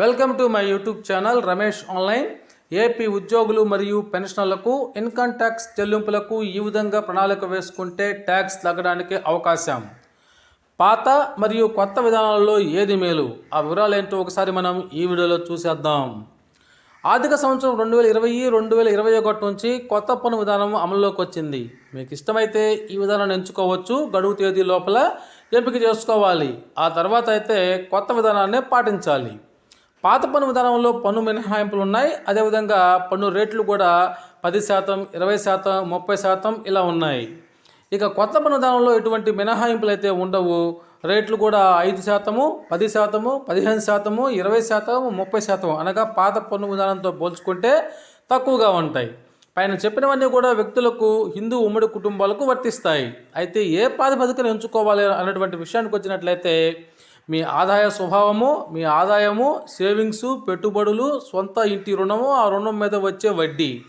Welcome to my YouTube channel Ramesh online. AP ఉద్యోగులు మరియు పెన్షనర్లకు ఇన్కమ్ ట్యాక్స్ చెల్లింపులకు ఈ విధంగా ప్రణాళిక వేసుకుంటే ట్యాక్స్ తగ్గడానికి అవకాశం. పాత మరియు కొత్త విధానాల్లో ఏది మేలు? ఆ వివరాలు ఏంటో ఒకసారి మనం ఈ వీడియోలో చూసేద్దాం. ఆర్థిక సంవత్సరం రెండు వేల ఇరవై రెండు వేల ఇరవై ఒకటి నుంచి కొత్త పన్ను విధానం అమల్లోకి వచ్చింది. మీకు ఇష్టమైతే ఈ విధానాన్ని ఎంచుకోవచ్చు. గడువు తేదీ లోపల ఎంపిక చేసుకోవాలి. ఆ తర్వాత అయితే కొత్త విధానాన్ని పాటించాలి. పాత పన్ను విధానంలో పన్ను మినహాయింపులు ఉన్నాయి అదేవిధంగా పన్ను రేట్లు కూడా పది శాతం ఇరవై శాతం ముప్పై శాతం ఇలా ఉన్నాయి. ఇక కొత్త పన్ను విధానంలో ఎటువంటి మినహాయింపులు అయితే ఉండవు. రేట్లు కూడా ఐదు శాతము పది శాతము పదిహేను శాతము ఇరవై శాతము ముప్పై శాతం అనగా పాత పన్ను విధానంతో పోల్చుకుంటే తక్కువగా ఉంటాయి. పైన చెప్పినవన్నీ కూడా వ్యక్తులకు హిందూ ఉమ్మడి కుటుంబాలకు వర్తిస్తాయి. అయితే ఏ ప్రాతిపదికన ఎంచుకోవాలి అన్నటువంటి విషయానికి వచ్చినట్లయితే మీ ఆదాయ స్వభావము మీ ఆదాయము సేవింగ్స్ పెట్టుబడులు సొంత ఇంటి రుణము ఆ రుణం మీద వచ్చే వడ్డీ.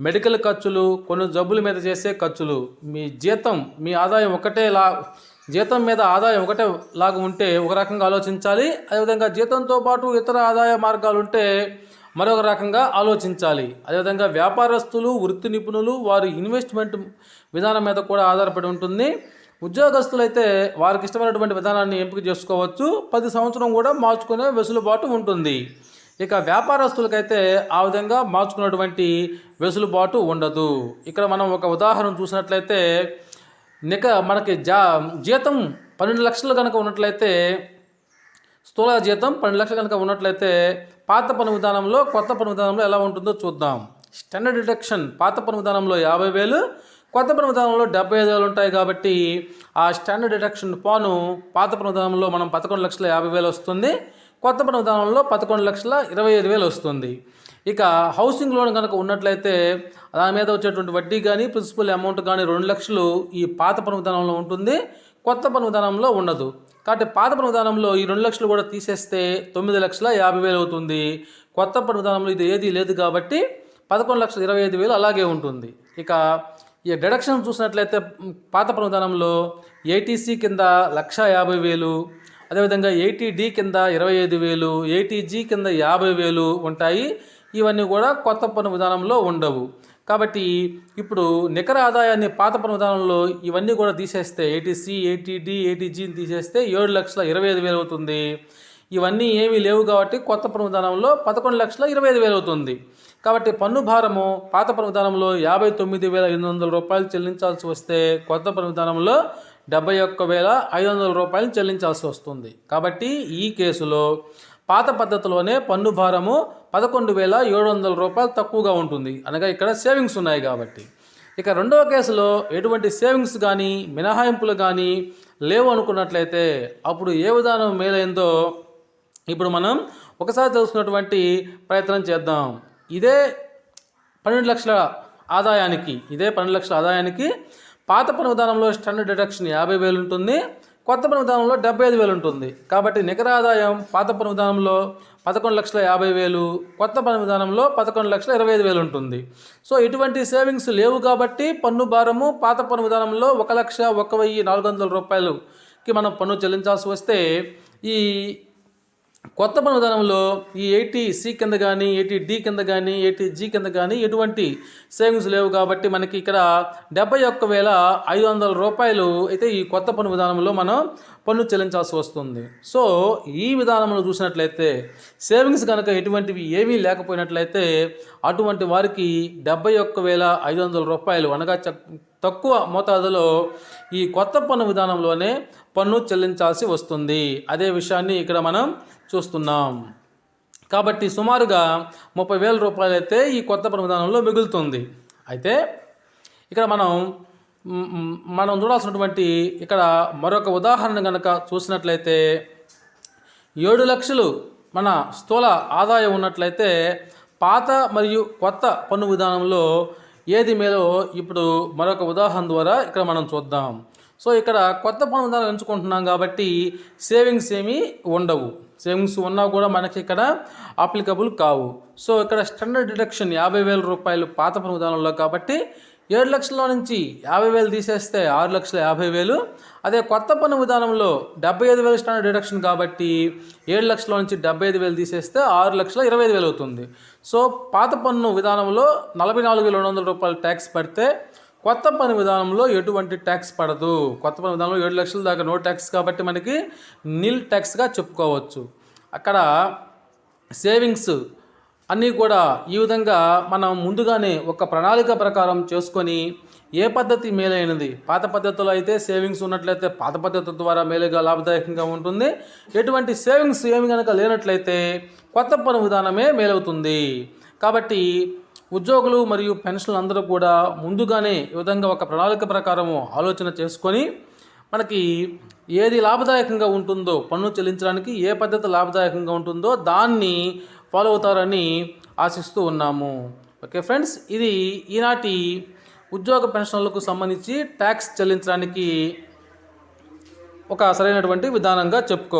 మెడికల్ ఖర్చులు కొన్ని జబ్బుల మీద చేసే ఖర్చులు. మీ జీతం మీ ఆదాయం ఒకటే లా జీతం మీద ఆదాయం ఒకటే లాగా ఉంటే ఒక రకంగా ఆలోచించాలి. అదేవిధంగా జీతంతో పాటు ఇతర ఆదాయ మార్గాలు ఉంటే మరొక రకంగా ఆలోచించాలి. అదేవిధంగా వ్యాపారస్తులు వృత్తి నిపుణులు వారి ఇన్వెస్ట్మెంట్ విధానం మీద కూడా ఆధారపడి ఉంటుంది. ఉద్యోగస్తులైతే వారికి ఇష్టమైనటువంటి విధానాన్ని ఎంపిక చేసుకోవచ్చు. పది సంవత్సరం కూడా మార్చుకునే వెసులుబాటు ఉంటుంది. ఇక వ్యాపారస్తులకైతే ఆ విధంగా మార్చుకున్నటువంటి వెసులుబాటు ఉండదు. ఇక్కడ మనం ఒక ఉదాహరణ చూసినట్లయితే నిక మనకి జా జీతం పన్నెండు లక్షలు కనుక ఉన్నట్లయితే స్థూల జీతం పన్నెండు లక్షలు కనుక ఉన్నట్లయితే పాత పని విధానంలో కొత్త పని విధానంలో ఎలా ఉంటుందో చూద్దాం. స్టాండర్డ్ డిడక్షన్ పాత పని విధానంలో యాభై వేలు కొత్త ప్రమాదంలో డెబ్బై ఐదు వేలు ఉంటాయి కాబట్టి ఆ స్టాండర్డ్ డిడక్షన్ పాను పాత ప్రమాదంలో మనం పదకొండు లక్షల యాభై వేలు వస్తుంది కొత్త ప్రమాదంలో పదకొండు లక్షల ఇరవై ఐదు వేలు వస్తుంది. ఇక హౌసింగ్ లోన్ కనుక ఉన్నట్లయితే దాని మీద వచ్చేటువంటి వడ్డీ కానీ ప్రిన్సిపల్ అమౌంట్ కానీ రెండు లక్షలు ఈ పాత పన్ను ఉంటుంది కొత్త పనువిధానంలో ఉండదు. కాబట్టి పాత పన్ను ఈ రెండు లక్షలు కూడా తీసేస్తే తొమ్మిది లక్షల యాభై వేలు అవుతుంది. కొత్త పన్ను ఇది ఏది లేదు కాబట్టి పదకొండు లక్షల ఇరవై ఐదు వేలు అలాగే ఉంటుంది. ఇక ఈ డిడక్షన్ చూసినట్లయితే పాత పన్ను ఏటీసీ కింద లక్ష యాభై వేలు అదేవిధంగా ఎయిటీడి కింద ఇరవై ఐదు వేలు ఏటీజీ కింద యాభై వేలు ఉంటాయి. ఇవన్నీ కూడా కొత్త పన్ను విధానంలో ఉండవు. కాబట్టి ఇప్పుడు నికర ఆదాయాన్ని పాత పన్ను విధానంలో ఇవన్నీ కూడా తీసేస్తే ఏటీసీ ఏటీడి ఏటీజీని తీసేస్తే ఏడు లక్షల ఇరవై ఐదు వేలు అవుతుంది. ఇవన్నీ ఏమీ లేవు కాబట్టి కొత్త పన్ను విధానంలో పదకొండు లక్షల ఇరవై ఐదు వేలు అవుతుంది. కాబట్టి పన్ను భారము పాత పన్ను విధానంలో యాభై తొమ్మిది వేల ఎనిమిది వందల రూపాయలు చెల్లించాల్సి వస్తే కొత్త పన్ను విధానంలో డెబ్బై ఒక్క వేల ఐదు వందల రూపాయలు చెల్లించాల్సి వస్తుంది. కాబట్టి ఈ కేసులో పాత పద్ధతిలోనే పన్ను భారము పదకొండు వేల ఏడు వందల రూపాయలు తక్కువగా ఉంటుంది. అనగా ఇక్కడ సేవింగ్స్ ఉన్నాయి కాబట్టి. ఇక రెండవ కేసులో ఎటువంటి సేవింగ్స్ కానీ మినహాయింపులు కానీ లేవు అనుకున్నట్లయితే అప్పుడు ఏ విధానం మేలైందో ఇప్పుడు మనం ఒకసారి తెలుసుకున్నటువంటి ప్రయత్నం చేద్దాం. ఇదే పన్నెండు లక్షల ఆదాయానికి ఇదే పన్నెండు లక్షల ఆదాయానికి పాత పన్ను విధానంలో స్టాండర్డ్ డిడక్షన్ యాభై వేలు ఉంటుంది కొత్త పన్ను విధానంలో డెబ్బై ఐదు వేలు ఉంటుంది. కాబట్టి నికర ఆదాయం పాత పన్ను విధానంలో పదకొండు లక్షల యాభై వేలు కొత్త పన్ను విధానంలో పదకొండు లక్షల ఇరవై ఐదు వేలు ఉంటుంది. సో ఇటువంటి సేవింగ్స్ లేవు కాబట్టి పన్ను భారము పాత పన్ను విధానంలో ఒక లక్ష ఒక వెయ్యి నాలుగు వందల రూపాయలుకి మనం పన్ను చెల్లించాల్సి వస్తే ఈ కొత్త పన్ను విధానంలో ఈ ఎయిటీ సి కింద కానీ ఎయిటీ డి కింద కానీ ఎయిటీ జీ కింద కానీ ఎటువంటి సేవింగ్స్ లేవు కాబట్టి మనకి ఇక్కడ డెబ్బై ఒక్క వేల ఐదు వందల రూపాయలు అయితే ఈ కొత్త పన్ను విధానంలో మనం పన్ను చెల్లించాల్సి వస్తుంది. సో ఈ విధానంలో చూసినట్లయితే సేవింగ్స్ కనుక ఎటువంటివి ఏమీ లేకపోయినట్లయితే అటువంటి వారికి డెబ్బై ఒక్క వేల ఐదు వందల రూపాయలు అనగా తక్కువ మోతాదులో ఈ కొత్త పన్ను విధానంలోనే పన్ను చెల్లించాల్సి వస్తుంది. అదే విషయాన్ని ఇక్కడ మనం చూస్తున్నాం. కాబట్టి సుమారుగా ముప్పై వేల రూపాయలు అయితే ఈ కొత్త పన్ను విధానంలో మిగులుతుంది. అయితే ఇక్కడ మనం మనం చూడాల్సినటువంటి ఇక్కడ మరొక ఉదాహరణ కనుక చూసినట్లయితే ఏడు లక్షలు మన స్థూల ఆదాయం ఉన్నట్లయితే పాత మరియు కొత్త పన్ను విధానంలో ఏది మేలో ఇప్పుడు మరొక ఉదాహరణ ద్వారా ఇక్కడ మనం చూద్దాం. సో ఇక్కడ కొత్త పన్ను విధానం ఎంచుకుంటున్నాం కాబట్టి సేవింగ్స్ ఏమీ ఉండవు. సేవింగ్స్ ఉన్నా కూడా మనకి ఇక్కడ అప్లికబుల్ కావు. సో ఇక్కడ స్టాండర్డ్ డిడక్షన్ యాభై వేల రూపాయలు పాత పన్ను విధానంలో కాబట్టి ఏడు లక్షల నుంచి యాభై వేలు తీసేస్తే ఆరు లక్షల యాభై వేలు. అదే కొత్త పన్ను విధానంలో డెబ్బై ఐదు వేలు స్టాండర్డ్ డిడక్షన్ కాబట్టి ఏడు లక్షల నుంచి డెబ్బై ఐదు వేలు తీసేస్తే ఆరు లక్షల ఇరవై ఐదు వేలు అవుతుంది. సో పాత పన్ను విధానంలో నలభై నాలుగు వేల రెండు వందల రూపాయలు ట్యాక్స్ పడితే కొత్త పన్ను విధానంలో ఎటువంటి ట్యాక్స్ పడదు. కొత్త పని విధానంలో ఏడు లక్షల దాకా నో ట్యాక్స్ కాబట్టి మనకి నిల్ ట్యాక్స్గా చెప్పుకోవచ్చు. అక్కడ సేవింగ్స్ అన్నీ కూడా ఈ విధంగా మనం ముందుగానే ఒక ప్రణాళిక ప్రకారం చేసుకొని ఏ పద్ధతి మేలైనది? పాత పద్ధతిలో అయితే సేవింగ్స్ ఉన్నట్లయితే పాత పద్ధతి ద్వారా మేలుగా లాభదాయకంగా ఉంటుంది. ఎటువంటి సేవింగ్స్ ఏమి కనుక లేనట్లయితే కొత్త పన్ను విధానమే మేలవుతుంది. కాబట్టి ఉద్యోగులు మరియు పెన్షన్లు అందరూ కూడా ముందుగానే ఈ విధంగా ఒక ప్రణాళిక ప్రకారము ఆలోచన చేసుకొని మనకి ఏది లాభదాయకంగా ఉంటుందో పన్ను చెల్లించడానికి ఏ పద్ధతి లాభదాయకంగా ఉంటుందో దాన్ని ఫాలో అవుతారని ఆశిస్తూ ఉన్నాము. ఓకే ఫ్రెండ్స్ ఇది ఈనాటి ఉద్యోగ పెన్షన్లకు సంబంధించి ట్యాక్స్ చెల్లించడానికి ఒక సరైనటువంటి విధానంగా చెప్పుకో